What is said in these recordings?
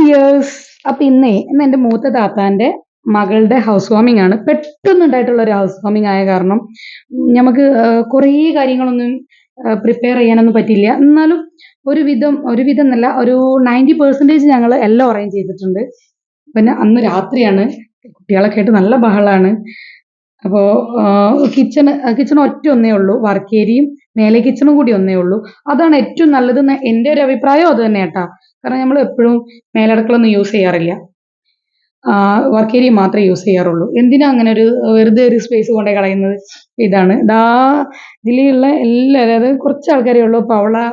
Dears അപ്പൊ ഇന്നേ ഇന്ന് എന്റെ മൂത്ത താത്താന്റെ മകളുടെ ഹൗസ് വാമിംഗ് ആണ്. പെട്ടെന്ന് ഉണ്ടായിട്ടുള്ള ഒരു ഹൗസ് വാമിംഗ് ആയ കാരണം നമുക്ക് കുറേ കാര്യങ്ങളൊന്നും പ്രിപ്പയർ ചെയ്യാനൊന്നും പറ്റില്ല എന്നാലും ഒരുവിധം ഒരുവിധം എന്നല്ല ഒരു നയന്റി പെർസെന്റേജ് ഞങ്ങൾ എല്ലാം അറേഞ്ച് ചെയ്തിട്ടുണ്ട്. പിന്നെ അന്ന് രാത്രിയാണ്. കുട്ടികളൊക്കെ ആയിട്ട് നല്ല ബഹളാണ്. അപ്പോൾ കിച്ചൺ കിച്ചൺ ഒറ്റ ഒന്നേ ഉള്ളൂ. വർക്ക് ഏരിയയും മേലെ കിച്ചണും കൂടി ഒന്നേ ഉള്ളൂ. അതാണ് ഏറ്റവും നല്ലതെന്ന് എന്റെ ഒരു അഭിപ്രായം അത് തന്നെ കേട്ടാ കാരണം നമ്മൾ എപ്പോഴും മേലടക്കളൊന്നും യൂസ് ചെയ്യാറില്ല. വർക്ക് ഏരിയ മാത്രമേ യൂസ് ചെയ്യാറുള്ളൂ. എന്തിനാ അങ്ങനെ ഒരു വെറുതെ ഒരു സ്പേസ് കൊണ്ടേ കളയുന്നത്? ഇതാണ്. ദാ ഇതിലുള്ള എല്ലാ അതായത് കുറച്ച് ആൾക്കാരേ ഉള്ളൂ. അപ്പോൾ അവളെ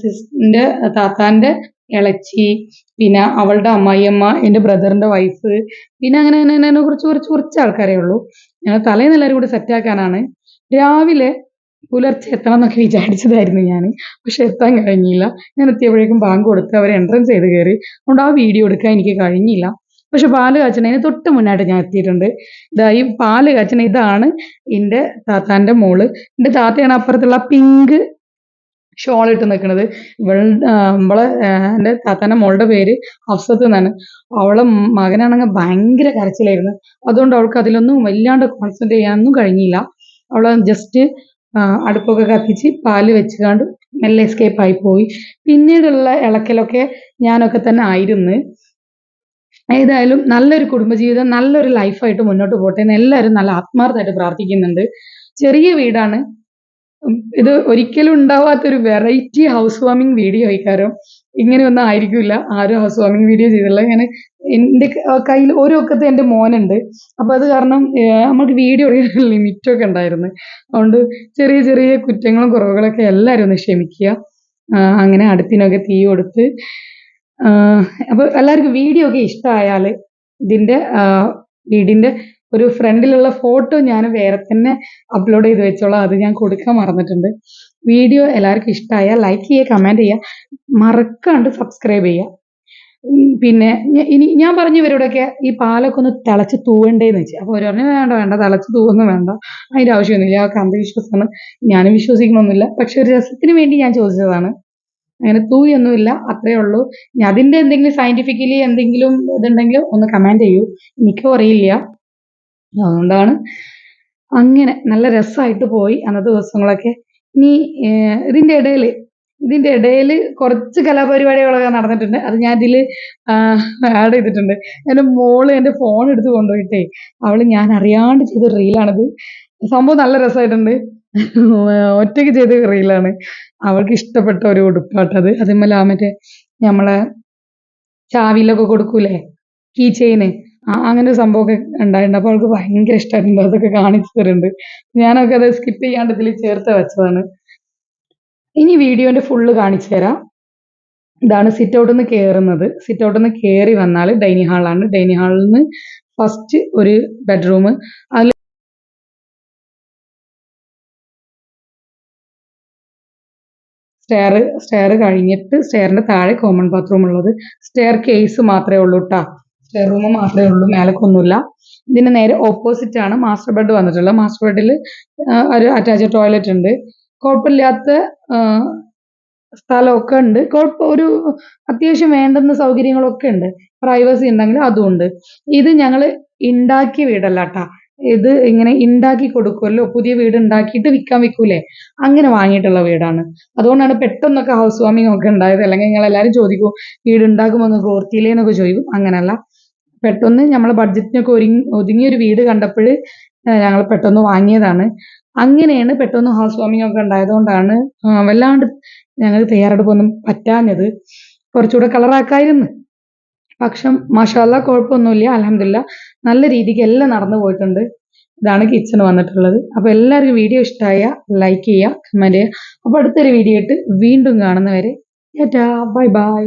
സിസ്റ്ററിന്റെ താത്താന്റെ ഇളച്ചി പിന്നെ അവളുടെ അമ്മായിയമ്മ എന്റെ ബ്രദറിന്റെ വൈഫ് പിന്നെ അങ്ങനെ അങ്ങനെ അങ്ങനെ കുറച്ച് കുറച്ച് കുറച്ച് ആൾക്കാരേ ഉള്ളൂ. ഞങ്ങൾ തലേന്ന് എല്ലാവരും കൂടി സെറ്റാക്കാനാണ് രാവിലെ പുലർച്ചെ എത്തണം എന്നൊക്കെ വിചാരിച്ചതായിരുന്നു ഞാൻ പക്ഷെ എത്താൻ കഴിഞ്ഞില്ല. ഞാൻ എത്തിയപ്പോഴേക്കും ബാങ്ക് കൊടുത്ത് അവർ എൻട്രൻസ് ചെയ്ത് കയറി. അതുകൊണ്ട് ആ വീഡിയോ എടുക്കാൻ എനിക്ക് കഴിഞ്ഞില്ല. പക്ഷെ പാൽ കാച്ചണതിന് തൊട്ട് മുന്നായിട്ട് ഞാൻ എത്തിയിട്ടുണ്ട്. ഇതാ ഈ പാൽ കാച്ചണ ഇതാണ് എന്റെ താത്താന്റെ മോൾ. എന്റെ താത്തയാണ് അപ്പുറത്തുള്ള പിങ്ക് ഷോൾ ഇട്ട് നിൽക്കുന്നത് ഇവൾ ഇവളെ എന്റെ താത്താന്റെ മോളുടെ പേര് അഫ്സത്ത് എന്നാണ്. അവളെ മകനാണെങ്കിൽ ഭയങ്കര കരച്ചിലായിരുന്നു. അതുകൊണ്ട് അവൾക്ക് അതിലൊന്നും വല്ലാണ്ട് കോൺസെൻട്രേറ്റ് ചെയ്യാനൊന്നും കഴിഞ്ഞില്ല. അവൾ ജസ്റ്റ് അടുപ്പൊക്കെ കത്തിച്ച് പാൽ വെച്ചുകൊണ്ട് മെല്ലെ എസ്കേപ്പ് ആയി പോയി. പിന്നീടുള്ള ഇളക്കലൊക്കെ ഞാനൊക്കെ തന്നെ ആയിരുന്നു. ഏതായാലും നല്ലൊരു കുടുംബജീവിതം നല്ലൊരു ലൈഫായിട്ട് മുന്നോട്ട് പോട്ടെ എന്ന് എല്ലാവരും നല്ല ആത്മാർത്ഥമായിട്ട് പ്രാർത്ഥിക്കുന്നുണ്ട്. ചെറിയ വീടാണ്. ഇത് ഒരിക്കലും ഉണ്ടാവാത്തൊരു വെറൈറ്റി ഹൗസ് വാമിംഗ് വീഡിയോ ആയിക്കാരം. ഇങ്ങനെയൊന്നും ആയിരിക്കില്ല ആരും ഹൗസ് വാമിങ് വീഡിയോ ചെയ്തില്ല ഞാൻ എന്റെ കയ്യിൽ ഓരോ ഒക്കത്ത് എന്റെ മോനുണ്ട്. അപ്പോൾ അത് കാരണം നമുക്ക് വീഡിയോ ലിമിറ്റൊക്കെ ഉണ്ടായിരുന്നു. അതുകൊണ്ട് ചെറിയ ചെറിയ കുറ്റങ്ങളും കുറവുകളൊക്കെ എല്ലാവരും ഒന്ന് ക്ഷമിക്കുക. അങ്ങനെ അടുപ്പിനൊക്കെ തീ കൊടുത്ത് അപ്പോൾ എല്ലാവർക്കും വീഡിയോ ഒക്കെ ഇഷ്ടമായാൽ ഇതിന്റെ വീടിന്റെ ഒരു ഫ്രണ്ടിലുള്ള ഫോട്ടോ ഞാൻ വേറെ തന്നെ അപ്ലോഡ് ചെയ്ത് വെച്ചോളാം. അത് ഞാൻ കൊടുക്കാൻ മറന്നിട്ടുണ്ട്. വീഡിയോ എല്ലാവർക്കും ഇഷ്ടമായാൽ ലൈക്ക് ചെയ്യുക കമന്റ് ചെയ്യുക മറക്കാണ്ട് സബ്സ്ക്രൈബ് ചെയ്യുക. പിന്നെ ഇനി ഞാൻ പറഞ്ഞു ഇവരോടൊക്കെ ഈ പാലൊക്കെ ഒന്ന് തിളച്ച് തൂവണ്ടേന്ന് വെച്ചു. അപ്പോൾ അവർ വേണ്ട വേണ്ട തിളച്ച് തൂവൊന്നും വേണ്ട. അതിന്റെ ആവശ്യമൊന്നുമില്ല. അതൊക്കെ അന്ധവിശ്വാസമാണ് ഞാനും വിശ്വസിക്കണമൊന്നുമില്ല. പക്ഷെ ഒരു രസത്തിന് വേണ്ടി ഞാൻ ചോദിച്ചതാണ്. അങ്ങനെ തൂയൊന്നുമില്ല അത്രേ ഉള്ളൂ. ഇനി അതിന്റെ എന്തെങ്കിലും സയന്റിഫിക്കലി എന്തെങ്കിലും ഇതുണ്ടെങ്കിൽ ഒന്ന് കമന്റ് ചെയ്യൂ. എനിക്കും അറിയില്ല. അതുകൊണ്ടാണ് അങ്ങനെ നല്ല രസമായിട്ട് പോയി അന്നത്തെ ദിവസങ്ങളൊക്കെ. ഇനി ഇതിന്റെ ഇടയിൽ ഇതിന്റെ ഇടയിൽ കുറച്ച് കലാപരിപാടികളൊക്കെ നടന്നിട്ടുണ്ട്. അത് ഞാൻ ഇതിൽ ആഡ് ചെയ്തിട്ടുണ്ട്. എന്റെ മോൾ എന്റെ ഫോൺ എടുത്ത് കൊണ്ടുപോയിട്ടേ അവൾ ഞാൻ അറിയാണ്ട് ചെയ്ത റീലാണിത്. സംഭവം നല്ല രസമായിട്ടുണ്ട്. ഒറ്റയ്ക്ക് ചെയ്ത റീലാണ്. അവൾക്ക് ഇഷ്ടപ്പെട്ട ഒരു ഉടുപ്പാട്ടത്. അത് ആ മറ്റേ നമ്മളെ ചാവിലൊക്കെ കൊടുക്കൂലേ? കീ ചെയിന് അങ്ങനെ ഒരു സംഭവമൊക്കെ ഉണ്ടായിട്ടുണ്ട്. അപ്പോൾ അവൾക്ക് ഭയങ്കര ഇഷ്ടമായിട്ടുണ്ട് അതൊക്കെ കാണിച്ചു തരുന്നുണ്ട്. ഞാനൊക്കെ അത് സ്കിപ്പ് ചെയ്യാണ്ട് ഇതിൽ ചേർത്ത് വെച്ചതാണ്. ഇനി വീഡിയോന്റെ ഫുള്ള് കാണിച്ചു തരാം. ഇതാണ് സിറ്റ് ഔട്ടിൽ നിന്ന് കയറുന്നത് സിറ്റ് ഔട്ടിൽ നിന്ന് കയറി വന്നാൽ ഡൈനിങ് ഹാളാണ് ഡൈനിങ് ഹാളിൽ നിന്ന് ഫസ്റ്റ് ഒരു ബെഡ്റൂം അതിൽ സ്റ്റെയർ സ്റ്റെയർ കഴിഞ്ഞിട്ട് സ്റ്റെയറിന്റെ താഴെ കോമൺ ബാത്റൂം ഉള്ളത്. സ്റ്റെയർ കേസ് മാത്രമേ ഉള്ളൂ കേട്ടോ റൂം മാത്രമേ ഉള്ളൂ മേലക്കൊന്നുമില്ല. ഇതിന് നേരെ ഓപ്പോസിറ്റ് ആണ് മാസ്റ്റർ ബെഡ് വന്നിട്ടുള്ളത്. മാസ്റ്റർ ബെഡിൽ ഒരു അറ്റാച്ച്ഡ് ടോയ്ലറ്റ് ഉണ്ട്. കുഴപ്പമില്ലാത്ത സ്ഥലമൊക്കെ ഉണ്ട്. കുഴപ്പം ഒരു അത്യാവശ്യം വേണ്ടുന്ന സൗകര്യങ്ങളൊക്കെ ഉണ്ട്. പ്രൈവസി ഉണ്ടെങ്കിൽ അതും ഉണ്ട്. ഇത് ഞങ്ങൾ ഉണ്ടാക്കിയ വീടല്ല കേട്ടാ ഇത് ഇങ്ങനെ ഉണ്ടാക്കി കൊടുക്കുമല്ലോ പുതിയ വീട് ഉണ്ടാക്കിയിട്ട് വിൽക്കാൻ വിൽക്കൂലേ? അങ്ങനെ വാങ്ങിയിട്ടുള്ള വീടാണ്. അതുകൊണ്ടാണ് പെട്ടെന്നൊക്കെ ഹൗസ് വാമിംഗ് ഒക്കെ ഉണ്ടായത്. അല്ലെങ്കിൽ നിങ്ങൾ എല്ലാവരും ചോദിക്കും വീട് ഉണ്ടാക്കുമ്പോൾ ഒന്ന് ഓർത്തില്ലേ എന്നൊക്കെ ചോദിക്കും. അങ്ങനെയല്ല പെട്ടെന്ന് നമ്മളെ ബഡ്ജറ്റിനൊക്കെ ഒരുങ്ങി ഒതുങ്ങിയ ഒരു വീട് കണ്ടപ്പോൾ ഞങ്ങൾ പെട്ടെന്ന് വാങ്ങിയതാണ്. അങ്ങനെയാണ് പെട്ടെന്ന് ഹൗസ് വാമിംഗ് ഒക്കെ ഉണ്ടായതുകൊണ്ടാണ് വല്ലാണ്ട് ഞങ്ങൾ തയ്യാറെടുപ്പൊന്നും പറ്റാഞ്ഞത്. കുറച്ചുകൂടെ കളറാക്കായിരുന്നു പക്ഷം മഷാല കുഴപ്പമൊന്നുമില്ല അലഹമില്ല നല്ല രീതിക്ക് എല്ലാം നടന്നു പോയിട്ടുണ്ട്. ഇതാണ് കിച്ചൺ വന്നിട്ടുള്ളത്. അപ്പോൾ എല്ലാവർക്കും വീഡിയോ ഇഷ്ടമായ ലൈക്ക് ചെയ്യുക കമന്റ് ചെയ്യുക. അപ്പോൾ അടുത്തൊരു വീഡിയോ ഇട്ട് വീണ്ടും കാണുന്നവരെ ബൈ ബൈ